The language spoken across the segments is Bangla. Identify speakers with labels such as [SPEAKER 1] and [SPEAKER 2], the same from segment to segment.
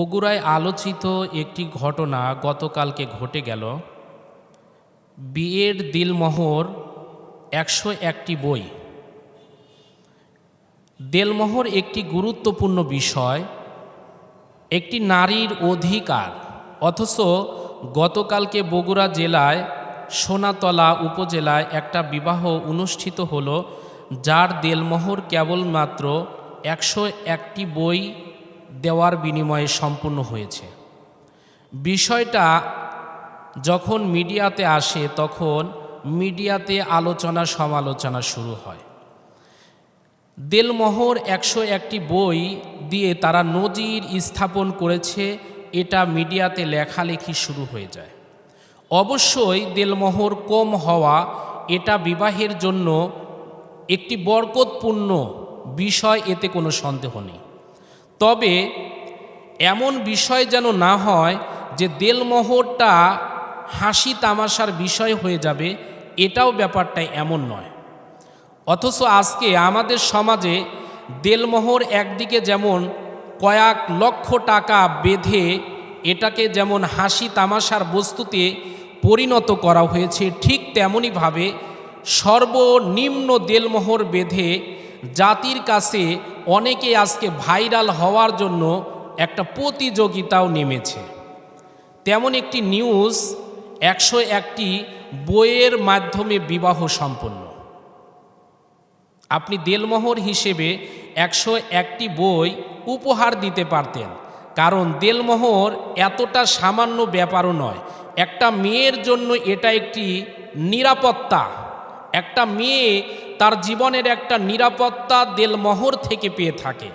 [SPEAKER 1] বগুড়ায় আলোচিত একটি ঘটনা গতকালকে ঘটে গেল। বিয়ের দিলমোহর একশো একটি বই। দেলমোহর একটি গুরুত্বপূর্ণ বিষয়, একটি নারীর অধিকার। অথচ গতকালকে বগুড়া জেলায় সোনাতলা উপজেলায় একটা বিবাহ অনুষ্ঠিত হলো, যার দেলমোহর কেবলমাত্র একশো একটি বই দেওয়ার বিনিময়ে সম্পূর্ণ হয়েছে। বিষয়টা যখন মিডিয়াতে আসে, তখন মিডিয়াতে আলোচনা সমালোচনা শুরু হয়। দেলমোহর একশো একটি বই দিয়ে তারা নজির স্থাপন করেছে, এটা মিডিয়াতে লেখালেখি শুরু হয়ে যায়। অবশ্যই দেলমোহর কম হওয়া এটা বিবাহের জন্য একটি বরকতপূর্ণ বিষয়, এতে কোনো সন্দেহ নেই। তবে এমন বিষয় যেন না হয় যে দেলমোহরটা হাসি তামাশার বিষয় হয়ে যাবে, এটাও ব্যাপারটা এমন নয়। অথচ আজকে আমাদের সমাজে দেলমোহর একদিকে যেমন কয়েক লক্ষ টাকা বেঁধে এটাকে যেমন হাসি তামাশার বস্তুতে পরিণত করা হয়েছে, ঠিক তেমনইভাবে সর্বনিম্ন দেলমোহর বেঁধে জাতির কাছে অনেকে আজকে ভাইরাল হওয়ার জন্য একটা প্রতিযোগিতাও নেমেছে। তেমন একটি নিউজ একশো একটি বইয়ের মাধ্যমে বিবাহ সম্পন্ন। আপনি দেলমোহর হিসেবে একশো একটি বই উপহার দিতে পারতেন, কারণ দেলমোহর এতটা সামান্য ব্যাপারও নয়। একটা মেয়ের জন্য এটা একটি নিরাপত্তা, একটা মেয়ে তার জীবনের একটা নিরাপত্তা দেলমোহর থেকে পেয়ে থাকে।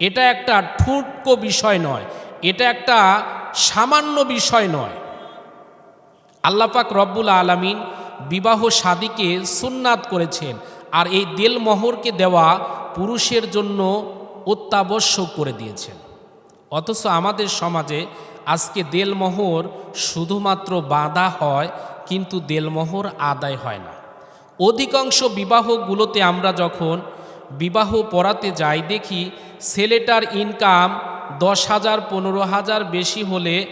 [SPEAKER 1] এটা একটা ঠুটকো বিষয় নয়, এটা একটা সামান্য বিষয় নয়। আল্লাপাক রব্বুল আলমিন বিবাহ সাদীকে সুন্নাত করেছেন আর এই দেলমোহরকে দেওয়া পুরুষের জন্য অত্যাবশ্যক করে দিয়েছেন। অথচ আমাদের সমাজে আজকে দেলমোহর শুধুমাত্র বাঁধা হয়, কিন্তু দেলমোহর আদায় হয় না। অধিকাংশ বিবাহগুলোতে আমরা যখন বিবাহ পড়াতে যাই, দেখি ছেলেটার ইনকাম দশ হাজার, পনেরো হাজার বেশি হলে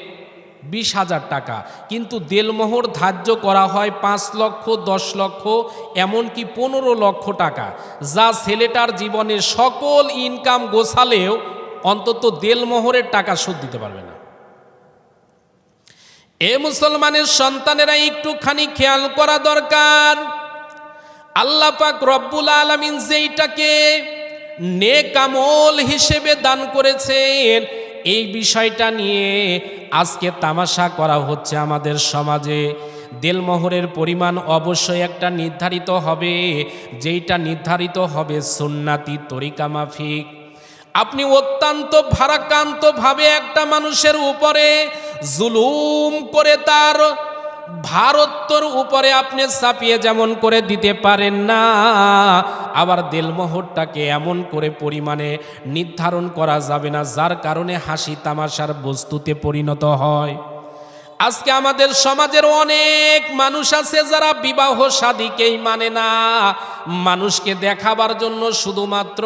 [SPEAKER 1] বিশ হাজার টাকা। কিন্তু দেলমোহর ধার্য করা হয় পাঁচ লক্ষ, দশ লক্ষ, এমনকি পনেরো লক্ষ টাকা। যা ছেলেটার জীবনের সকল ইনকাম গোছালেও অন্তত দেলমোহরের টাকা শোধ দিতে পারবে না। এ মুসলমানের সন্তানেরা একটুখানি খেয়াল করা দরকার। আল্লাহ পাক রব্বুল আলমিন যেইটাকে নেকামল হিসেবে দান করেছেন, এই বিষয়টা নিয়ে আজকে তামাশা করা হচ্ছে আমাদের সমাজে। দেলমোহরের পরিমাণ অবশ্যই একটা নির্ধারিত হবে, যেইটা নির্ধারিত হবে সুন্নাতি তরিকা মাফিক। আপনি অত্যন্ত ভারাক্রান্তভাবে একটা মানুষের উপরে জুলুম করে তার ভারতর উপরে আপনি চাপিয়ে যেমন করে দিতে পারেন না, আবার দেলমোহরটাকে এমন করে পরিমাণে নির্ধারণ করা যাবে না, যার কারণে হাসি তামাশার বস্তুতে পরিণত হয়। আজকে আমাদের সমাজের অনেক মানুষ আছে যারা বিবাহ সাদীকেই মানে না। মানুষকে দেখাবার জন্য শুধুমাত্র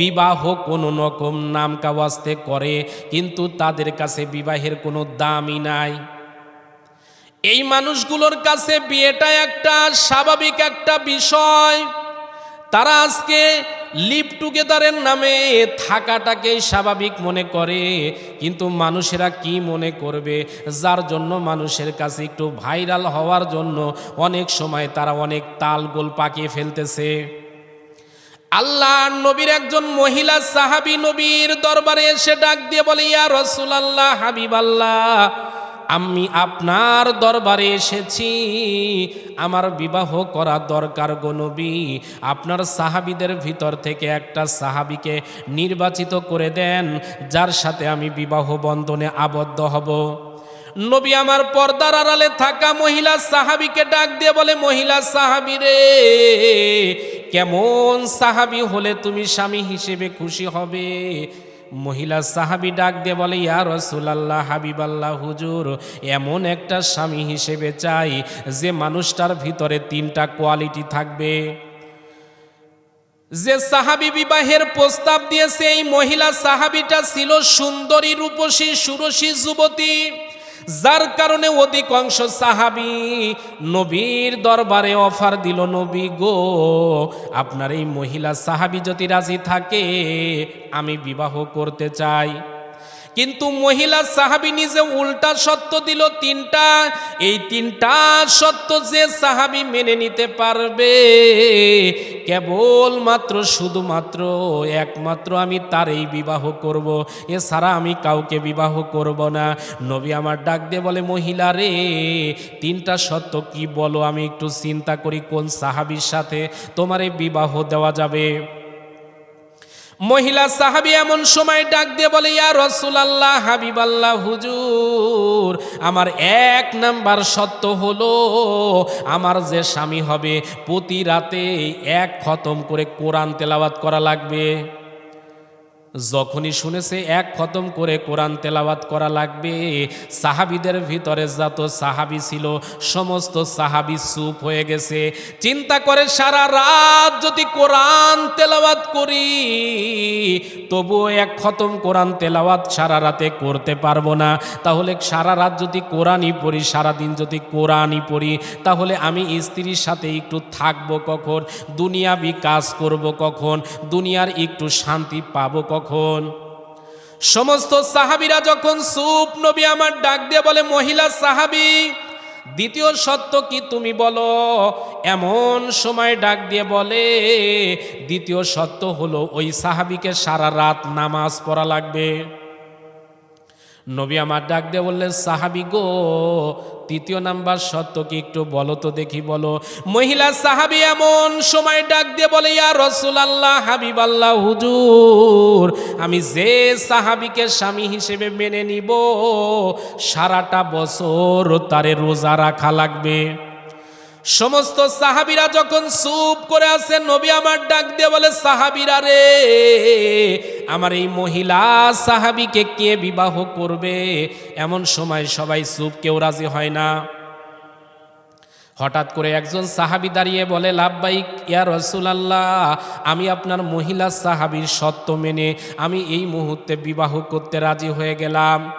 [SPEAKER 1] বিবাহ কোনো রকম নাম কাওয়াস্তে করে, কিন্তু তাদের কাছে বিবাহের কোনো দামই নাই। এই মানুষগুলোর কাছে বিয়েটা একটা স্বাভাবিক একটা বিষয়। তারা আজকে লিভ টুগেদারের নামে থাকাটাকেই স্বাভাবিক মনে করে। কিন্তু মানুষেরা কি মনে করবে? যার জন্য মানুষের কাছে একটু ভাইরাল হওয়ার জন্য অনেক সময় তারা অনেক তাল গোল পাকিয়ে ফেলতেছে। আল্লাহ নবীর একজন মহিলা সাহাবি নবীর দরবারে এসে ডাক দিয়ে বলে, ইয়া রসুল আল্লাহ হাবিব আল্লাহ আমি আপনার দরবারে এসেছি। আমার বিবাহ করা দরকার গো নবী। আপনার সাহাবিদের ভিতর থেকে একটা সাহাবিকে নির্বাচিত করে দেন, যার সাথে আমি বিবাহ বন্ধনে আবদ্ধ হব। নবী আমার পর্দার আড়ালে থাকা মহিলা সাহাবিকে ডাক দিয়ে বলে, মহিলা সাহাবি রে, কেমন সাহাবি হলে তুমি স্বামী হিসেবে খুশি হবে? মহিলা সাহাবি ডাক দে বলে, ইয়া রসুলাল্লাহ, হাবিবাল্লাহ, হুজুর, এমন একটা স্বামী হিসেবে চাই যে মানুষটার ভিতরে তিনটা কোয়ালিটি থাকবে। যে সাহাবি বিবাহের প্রস্তাব দিয়েছে, এই মহিলা সাহাবিটা ছিল সুন্দরী রূপসী, সুরসী যুবতী। যার কারণে অধিকাংশ সাহাবি নবীর দরবারে অফার দিল, নবী গো, আপনার এই মহিলা সাহাবি যদি রাজি থাকে, আমি বিবাহ করতে চাই। কিন্তু মহিলা সাহাবি নিজে উল্টা সত্য দিল তিনটা। এই তিনটা সত্য যে সাহাবি মেনে নিতে পারবে। কেবল মাত্র শুধুমাত্র, একমাত্র আমি তারই বিবাহ করব। এছাড়া আমি কাউকে বিবাহ করব না। নবী আমার ডাক দিয়ে বলে, মহিলা রে, তিনটা সত্য কি বলো? আমি একটু চিন্তা করি কোন সাহাবির সাথে তোমার এই বিবাহ দেওয়া যাবে? মহিলা সাহাবি এমন সময় ডাক দিয়ে বলে, ইয়া রসুলাল্লাহ, হাবিবাল্লাহ, হুজুর, আমার এক নাম্বার সত্য হলো, আমার যে স্বামী হবে প্রতি রাতে এক খতম করে কোরআন তেলাওয়াত করা লাগবে। যখনই শুনেছে এক খতম করে কোরআন তেলাওয়াত করা লাগবে, সাহাবিদের ভিতরে যত সাহাবি ছিল, সমস্ত সাহাবি চুপ হয়ে গেছে। চিন্তা করে সারা রাত যদি কোরআন তেলাওয়াত করি, তবুও এক খতম কোরআন তেলাওয়াত সারা রাতে করতে পারব না। তাহলে সারা রাত যদি কোরআনই পড়ি, সারাদিন যদি কোরআনই পড়ি, তাহলে আমি স্ত্রীর সাথে একটু থাকব কখন? দুনিয়াবি কাজ করব কখন? দুনিয়ার একটু শান্তি পাবো কখন? সমস্ত সাহাবিরা যখন সুপ নবী আমার ডাক দিয়ে বলে, মহিলা সাহাবি, দ্বিতীয় সত্য কি তুমি বলো? এমন সময় ডাক দিয়ে বলে, দ্বিতীয় সত্য হলো ওই সাহাবিকে সারা রাত নামাজ পড়া লাগবে। নবী আমার ডাক দিয়ে বললেন, সাহাবি গো তৃতীয় নাম্বার সত্য কি একটু বলো তো দেখি বলো। মহিলা সাহাবি এমন সময় ডাক দিয়ে বলে, ইয়া রসুল আল্লাহ হাবিব আল্লাহ হুজুর, আমি যে সাহাবিকে স্বামী হিসেবে মেনে নিব, সারাটা বছর তারে রোজা রাখা লাগবে। সমস্ত সাহাবিরা যখন চুপ করে আছে নবী আমার ডাক দিয়ে বলে, সাহাবিরা রে, আমার এই মহিলা সাহাবিকে কে বিবাহ করবে? এমন সময় সবাই চুপ, কেউ রাজি হয় না। হঠাৎ করে একজন সাহাবি দাঁড়িয়ে বলে লাভবাইক ইয়া রসুলাল্লাহ, আমি আপনার মহিলা সাহাবির সত্য মেনে আমি এই মুহূর্তে বিবাহ করতে রাজি হয়ে গেলাম।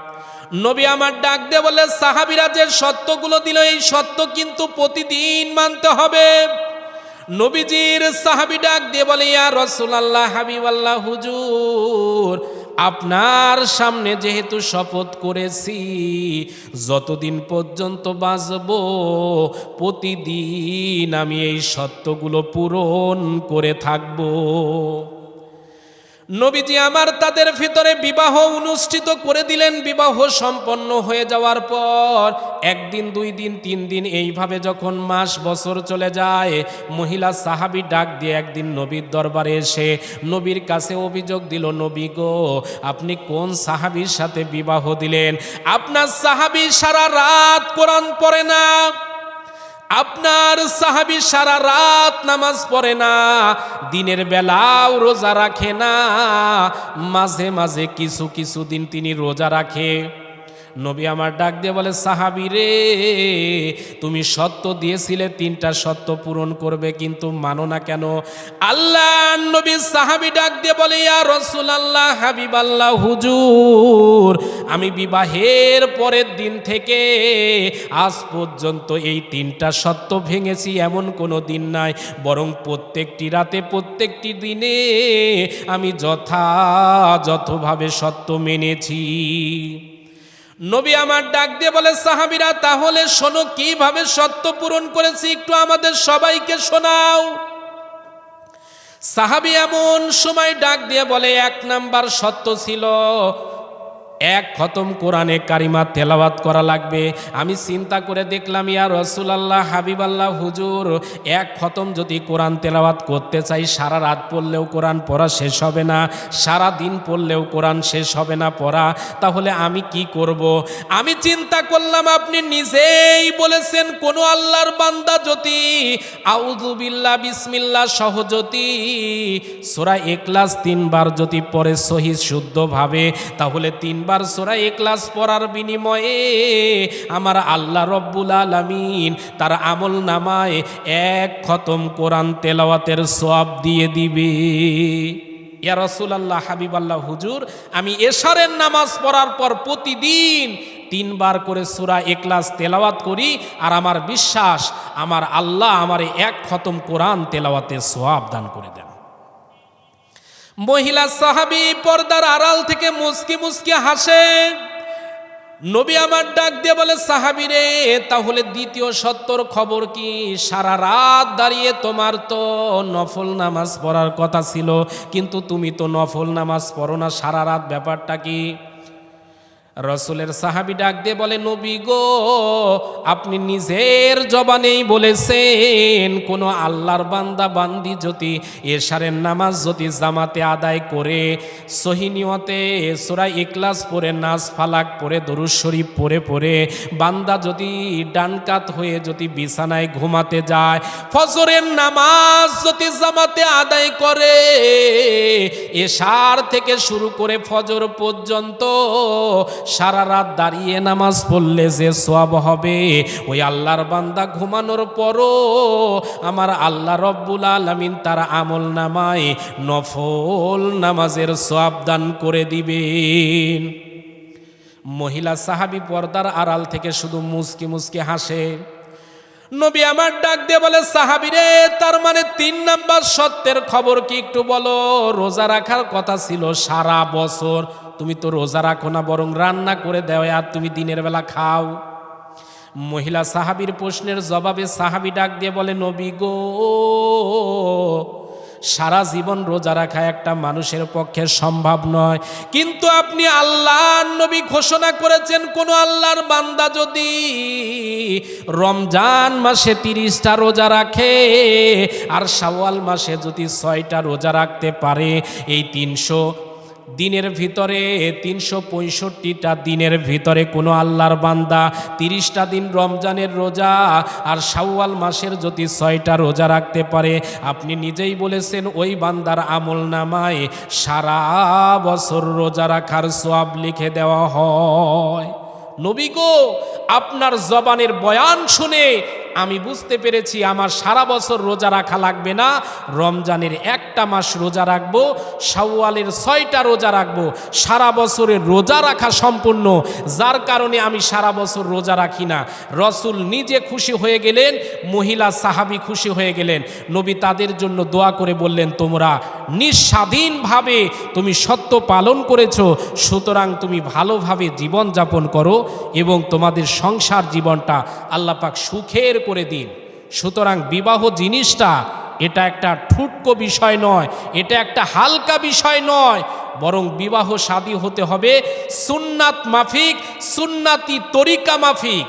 [SPEAKER 1] নবী আমার ডাক দিয়ে বলে, সাহাবিরা যে সত্যগুলো দিল, এই সত্য কিন্তু প্রতিদিন মানতে হবে। নবীজির সাহাবি ডাক দিয়ে বলে, ইয়া রসুলাল্লাহ, হাবিবাল্লাহ, হুজুর, আপনার সামনে যেহেতু শপথ করেছি, যতদিন পর্যন্ত বাঁচব, প্রতিদিন আমি এই সত্যগুলো পূরণ করে থাকব। নবীজি আমার তাদের ভিতরে বিবাহ অনুষ্ঠিত করে দিলেন, বিবাহ সম্পন্ন হয়ে যাওয়ার পর একদিন, দুই দিন, তিন দিন এইভাবে যখন মাস, বছর চলে যায়, মহিলা সাহাবি ডাক দিয়ে একদিন নবীর দরবারে এসে নবীর কাছে অভিযোগ দিল, নবী গো, আপনি কোন সাহাবির সাথে বিবাহ দিলেন? আপনার সাহাবি সারা রাত কোরআন পড়ে না। আপনার সাহাবি সারা রাত নামাজ পড়ে না, দিনের বেলাও রোজা রাখে না, মাঝে মাঝে কিছু কিছু দিন তিনি রোজা রাখে। নবী আমার ডাক দিয়ে বলে, সাহাবি রে, তুমি সত্য দিয়েছিলে, তিনটা সত্য পূরণ করবে, কিন্তু মানো না কেন? আল্লাহ নবী সাহাবি ডাক দিয়ে বলে, ইয়া রসুল আল্লাহ হাবিব আল্লাহ হুজুর, আমি বিবাহের পরের দিন থেকে আজ পর্যন্ত এই তিনটা সত্য ভেঙেছি, এমন কোনো দিন নাই। বরং প্রত্যেকটি রাতে, প্রত্যেকটি দিনে আমি যথাযথভাবে সত্য মেনেছি। নবী আমার ডাক দিয়ে বলে, সাহাবিরা, তাহলে শোনো কীভাবে সত্য পূরণ করেছি, একটু আমাদের সবাইকে শোনাও। সাহাবি এমন সময় ডাক দিয়ে বলে, এক নাম্বার সত্য ছিল এক খতম কোরআনে কারিমা তেলাওয়াত করা লাগবে আমি চিন্তা করে দেখলাম, ইয়া রসুলাল্লাহ, হাবিবাল্লাহ, হুজুর, এক খতম যদি কোরআন তেলাওয়াত করতে চাই, সারা রাত পড়লেও কোরআন পড়া শেষ হবে না, সারা দিন পড়লেও কোরআন শেষ হবে না পড়া, তাহলে আমি কি করব। আমি চিন্তা করলাম, আপনি নিজেই বলেছেন, কোনো আল্লাহর বান্দা যদি আউজুবিল্লা বিসমিল্লা সহজতি সোরা একলাস তিনবার যদি পরে সহি, শুদ্ধভাবে, তাহলে তিনবার তিনবার সোরা এক্লাস পড়ার বিনিময়ে আমার আল্লাহ রব্বুল আলামিন তার আমল নামায় এক খতম কোরআন তেলাওয়াতের সব দিয়ে দিবে। ইয়া রসুলাল্লাহ হাবিব আল্লাহ হুজুর, আমি এশারের নামাজ পড়ার পর প্রতিদিন তিনবার করে সুরা একলাস তেলাওয়াত করি আর আমার বিশ্বাস, আমার আল্লাহ আমার এক খতম কোরআন তেলাওয়াতে সোয়াব দান করে দেন। মহিলা সাহাবি পর্দার আড়াল থেকে মুসকি মুসকি হাসে। নবী আমার ডাক দিয়ে বলে, সাহাবি রে, তাহলে দ্বিতীয় সত্তর খবর কি? সারা রাত দাঁড়িয়ে তোমার তো নফল নামাজ পড়ার কথা ছিল, কিন্তু তুমি তো নফল নামাজ পড়ো না, সারা রাত ব্যাপারটা কি? রসুলের সাহাবি ডাক দিয়ে বলে, নবী গো, আপনি নিজের জবানেই বলেছেন, কোনো আল্লাহর বান্দা বান্দি যদি এশারের নামাজ যদি জামাতে আদায় করে সহিনিয়তে সোরা ইকলাস পরে নাচ ফালাক পরে দরুদ শরীফ পরে পরে বান্দা যদি ডানকাত হয়ে যদি বিছানায় ঘুমাতে যায়, ফজরের নামাজ যদি জামাতে আদায় করে, এশার থেকে শুরু করে ফজর পর্যন্ত সারা রাত দাঁড়িয়ে নামাজ পড়লে যে সব হবে, ওই আল্লাহর বান্দা ঘুমানোর পরও আমার আল্লাহ রব্বুল আলমিন তার আমল নামায় নফল নামাজের সব দান করে দিবেন। মহিলা সাহাবি পর্দার আড়াল থেকে শুধু মুসকি মুসকি হাসে। নবী আমার ডাক দিয়ে বলে সাহাবিরে তার মানে তিন নাম্বার সত্যের খবর কি একটু বলো? রোজা রাখার কথা ছিল সারা বছর। তুমি তো রোজা রাখো না, বরং রান্না করে দেও, আর তুমি দিনের বেলা খাও। মহিলা সাহাবির প্রশ্নের জবাবে সাহাবি ডাক দিয়ে বলে, নবী গো, সারা জীবন রোজা রাখা একটা মানুষের পক্ষে সম্ভব নয়। কিন্তু আপনি আল্লাহ নবী ঘোষণা করেছেন, কোন আল্লাহর বান্দা যদি রমজান মাসে তিরিশটা রোজা রাখে, আর সাওয়াল মাসে যদি ছয়টা রোজা রাখতে পারে, এই তিনশো দিনের ভিতরে তিনশো পঁয়ষট্টিটা দিনের ভিতরে কোনো আল্লাহর বান্দা তিরিশটা দিন রমজানের রোজা আর শাওয়াল মাসের যদি ছয়টা রোজা রাখতে পারে, আপনি নিজেই বলেছেন ওই বান্দার আমল নামায় সারা বছর রোজা রাখার সব লিখে দেওয়া হয়। নবী গো, আপনার জবানের বয়ান শুনে আমি বুঝতে পেরেছি আমার সারা বছর রোজা রাখা লাগবে না। রমজানের একটা মাস রোজা রাখব, শাওয়ালের ছয়টা রোজা রাখব। সারা বছরের রোজা রাখা সম্পূর্ণ, যার কারণে আমি সারা বছর রোজা রাখি না। রসুল নিজে খুশি হয়ে গেলেন, মহিলা সাহাবি খুশি হয়ে গেলেন। নবী তাদের জন্য দোয়া করে বললেন, তোমরা নিঃস্বাধীনভাবে তুমি সত্য পালন করেছ, সুতরাং তুমি ভালোভাবে জীবন যাপন করো এবং তোমাদের সংসার জীবনটা আল্লাপাক সুখের করে দিন। সুতরাং বিবাহ জিনিসটা এটা একটা ঠুটকো বিষয় নয়, এটা একটা হালকা বিষয় নয়, বরং বিবাহ শাদী হতে হবে সুন্নাত মাফিক, সুন্নাতি তরিকা মাফিক।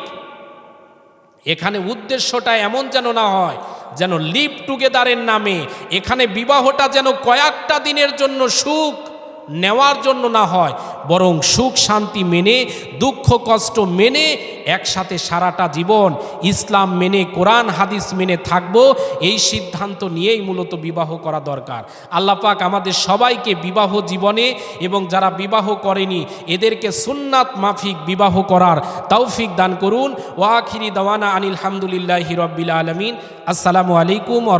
[SPEAKER 1] এখানে উদ্দেশ্যটা এমন যেন না হয়, যেন লিভ টুগেদারের নামে, এখানে বিবাহটা যেন কয়েকটা দিনের জন্য সুখ নেওয়ার জন্য না হয়, বরং সুখ শান্তি মেনে, দুঃখ কষ্ট মেনে একসাথে সারাটা জীবন ইসলাম মেনে, কোরআন, হাদিস মেনে থাকব, এই সিদ্ধান্ত নিয়েই মূলত বিবাহ করা দরকার। আল্লাহ পাক আমাদের সবাইকে বিবাহ জীবনে এবং যারা বিবাহ করেনি, এদেরকে সুন্নাত মাফিক বিবাহ করার তৌফিক দান করুন। ওয়াখিরি দাওয়ানা আনিল হামদুলিল্লাহি রব্বিল আলমিন। আসসালামু আলাইকুম ও